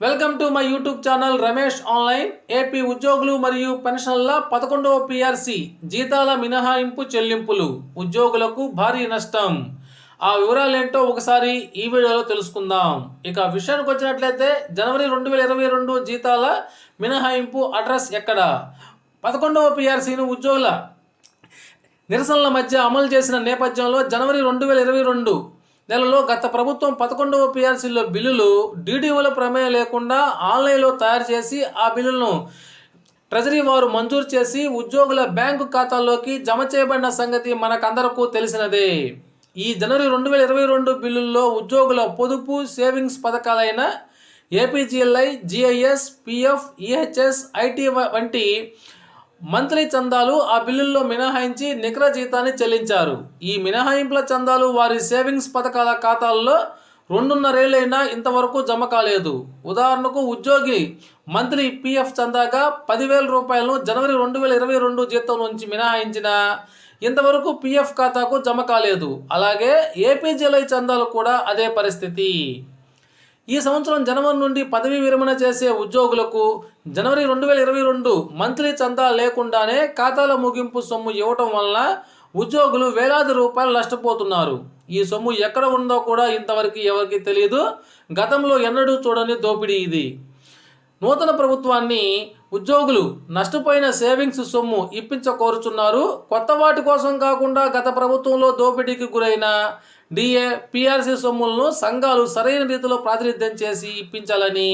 Welcome to my YouTube channel Ramesh online. AP ఉద్యోగులు మరియు పెన్షన్ల పదకొండవ పిఆర్సి జీతాల మినహాయింపు చెల్లింపులు. ఉద్యోగులకు భారీ నష్టం. ఆ వివరాలు ఏంటో ఒకసారి ఈ వీడియోలో తెలుసుకుందాం. ఇక విషయానికి వచ్చినట్లయితే జనవరి రెండు వేల ఇరవై రెండు జీతాల మినహాయింపు అడ్రస్ ఎక్కడ? పదకొండవ పిఆర్సీని ఉద్యోగుల నిరసనల మధ్య అమలు చేసిన నేపథ్యంలో జనవరి రెండు వేల ఇరవై రెండు నెలలో గత ప్రభుత్వం పదకొండవ పిఆర్సీలో బిల్లులు డీడీఓల ప్రమేయం లేకుండా ఆన్లైన్లో తయారు చేసి ఆ బిల్లులను ట్రెజరీ వారు మంజూరు చేసి ఉద్యోగుల బ్యాంకు ఖాతాల్లోకి జమ చేయబడిన సంగతి మనకందరకు తెలిసినదే. ఈ జనవరి రెండు వేల ఇరవై రెండు బిల్లుల్లో ఉద్యోగుల పొదుపు savings పథకాలైన APGLI GIS PF EHS IT వంటి మంత్లీ చందాలు ఆ బిల్లుల్లో మినహాయించి నికర జీతాన్ని చెల్లించారు. ఈ మినహాయింపుల చందాలు వారి సేవింగ్స్ పథకాల ఖాతాల్లో రెండున్నరేళ్ళైనా ఇంతవరకు జమ కాలేదు. ఉదాహరణకు ఉద్యోగి మంత్లీ పీఎఫ్ చందాగా పదివేల రూపాయలను జనవరి రెండు వేల ఇరవై రెండు జీతం నుంచి మినహాయించిన ఇంతవరకు పీఎఫ్ ఖాతాకు జమ కాలేదు. అలాగే ఏపీజీలై చందాలు కూడా అదే పరిస్థితి. ఈ సంవత్సరం జనవరి నుండి పదవీ విరమణ చేసే ఉద్యోగులకు జనవరి రెండు వేల ఇరవై రెండు మంత్లీ చందా లేకుండానే ఖాతాల ముగింపు సొమ్ము ఇవ్వటం వలన ఉద్యోగులు వేలాది రూపాయలు నష్టపోతున్నారు. ఈ సొమ్ము ఎక్కడ ఉందో కూడా ఇంతవరకు ఎవరికి తెలియదు గతంలో ఎన్నడూ చూడని దోపిడీ ఇది. నూతన ప్రభుత్వాన్ని ఉద్యోగులు నష్టపోయిన సేవింగ్స్ సొమ్ము ఇప్పించకోరుచున్నారు కొత్త వాటి కోసం కాకుండా గత ప్రభుత్వంలో దోపిడీకి గురైన డిఏ పిఆర్సీ సొమ్ములను సంఘాలు సరైన రీతిలో ప్రాతినిధ్యం చేసి ఇప్పించాలని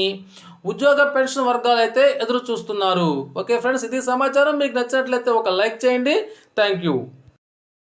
ఉద్యోగ పెన్షన్ వర్గాలు అయితే ఎదురు చూస్తున్నారు ఓకే ఫ్రెండ్స్ ఇది సమాచారం. మీకు నచ్చినట్లయితే ఒక లైక్ చేయండి. Thank you.